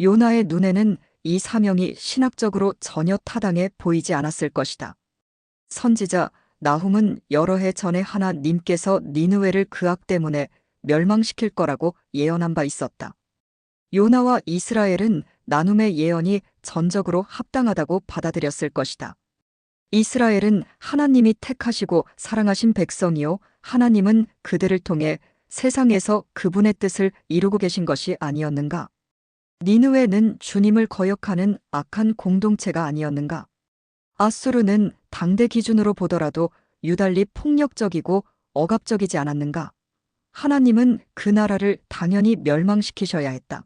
요나의 눈에는 이 사명이 신학적으로 전혀 타당해 보이지 않았을 것이다. 선지자 나훔은 여러 해 전에 하나님께서 니느웨를 그 악 때문에 멸망시킬 거라고 예언한 바 있었다. 요나와 이스라엘은 나눔의 예언이 전적으로 합당하다고 받아들였을 것이다. 이스라엘은 하나님이 택하시고 사랑하신 백성이요 하나님은 그들을 통해 세상에서 그분의 뜻을 이루고 계신 것이 아니었는가? 니느웨는 주님을 거역하는 악한 공동체가 아니었는가? 아수르는 당대 기준으로 보더라도 유달리 폭력적이고 억압적이지 않았는가? 하나님은 그 나라를 당연히 멸망시키셔야 했다.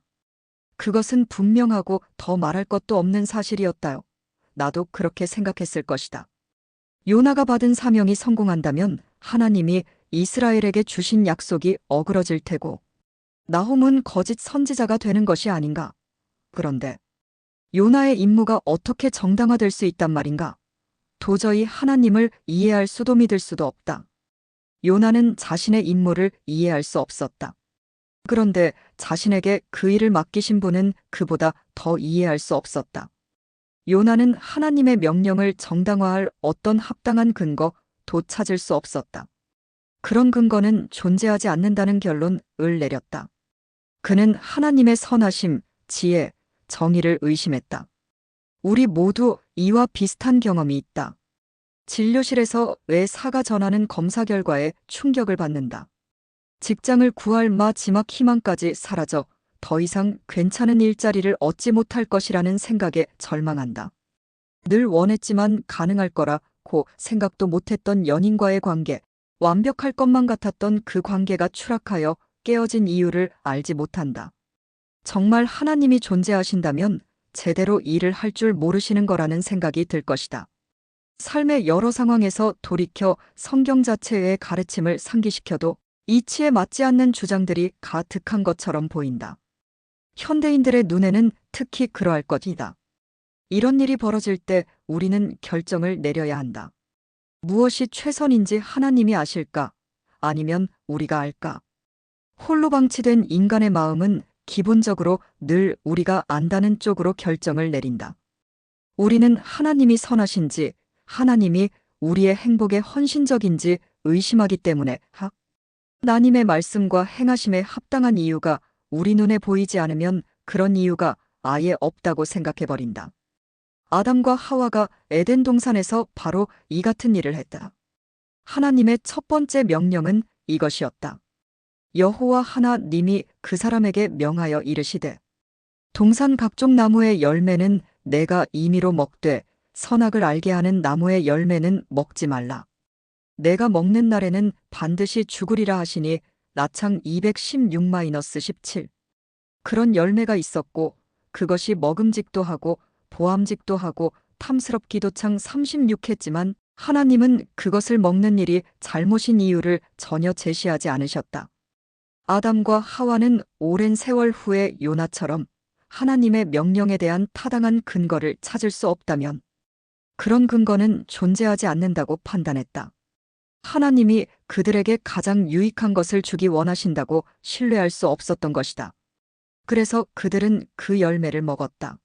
그것은 분명하고 더 말할 것도 없는 사실이었다요. 나도 그렇게 생각했을 것이다. 요나가 받은 사명이 성공한다면 하나님이 이스라엘에게 주신 약속이 어그러질 테고, 나홈은 거짓 선지자가 되는 것이 아닌가. 그런데 요나의 임무가 어떻게 정당화될 수 있단 말인가? 도저히 하나님을 이해할 수도 믿을 수도 없다. 요나는 자신의 임무를 이해할 수 없었다. 그런데 자신에게 그 일을 맡기신 분은 그보다 더 이해할 수 없었다. 요나는 하나님의 명령을 정당화할 어떤 합당한 근거 도 찾을 수 없었다. 그런 근거는 존재하지 않는다는 결론을 내렸다. 그는 하나님의 선하심, 지혜, 정의를 의심했다. 우리 모두 이와 비슷한 경험이 있다. 진료실에서 왜 사가 전하는 검사 결과에 충격을 받는다. 직장을 구할 마 지막 희망까지 사라져 더 이상 괜찮은 일자리를 얻지 못할 것이라는 생각에 절망한다. 늘 원했지만 가능할 거라고 생각도 못했던 연인과의 관계, 완벽할 것만 같았던 그 관계가 추락하여 깨어진 이유를 알지 못한다. 정말 하나님이 존재하신다면 제대로 일을 할 줄 모르시는 거라는 생각이 들 것이다. 삶의 여러 상황에서 돌이켜 성경 자체의 가르침을 상기시켜도 이치에 맞지 않는 주장들이 가득한 것처럼 보인다. 현대인들의 눈에는 특히 그러할 것이다. 이런 일이 벌어질 때 우리는 결정을 내려야 한다. 무엇이 최선인지 하나님이 아실까? 아니면 우리가 알까? 홀로 방치된 인간의 마음은 기본적으로 늘 우리가 안다는 쪽으로 결정을 내린다. 우리는 하나님이 선하신지, 하나님이 우리의 행복에 헌신적인지 의심하기 때문에 학. 하나님의 말씀과 행하심에 합당한 이유가 우리 눈에 보이지 않으면 그런 이유가 아예 없다고 생각해버린다. 아담과 하와가 에덴 동산에서 바로 이 같은 일을 했다. 하나님의 첫 번째 명령은 이것이었다. 여호와 하나님이 그 사람에게 명하여 이르시되 동산 각종 나무의 열매는 내가 임의로 먹되 선악을 알게 하는 나무의 열매는 먹지 말라. 내가 먹는 날에는 반드시 죽으리라 하시니 나창 216-17 그런 열매가 있었고 그것이 먹음직도 하고 보암직도 하고 탐스럽기도 창 36했지만 하나님은 그것을 먹는 일이 잘못인 이유를 전혀 제시하지 않으셨다. 아담과 하와는 오랜 세월 후에 요나처럼 하나님의 명령에 대한 타당한 근거를 찾을 수 없다면 그런 근거는 존재하지 않는다고 판단했다. 하나님이 그들에게 가장 유익한 것을 주기 원하신다고 신뢰할 수 없었던 것이다. 그래서 그들은 그 열매를 먹었다.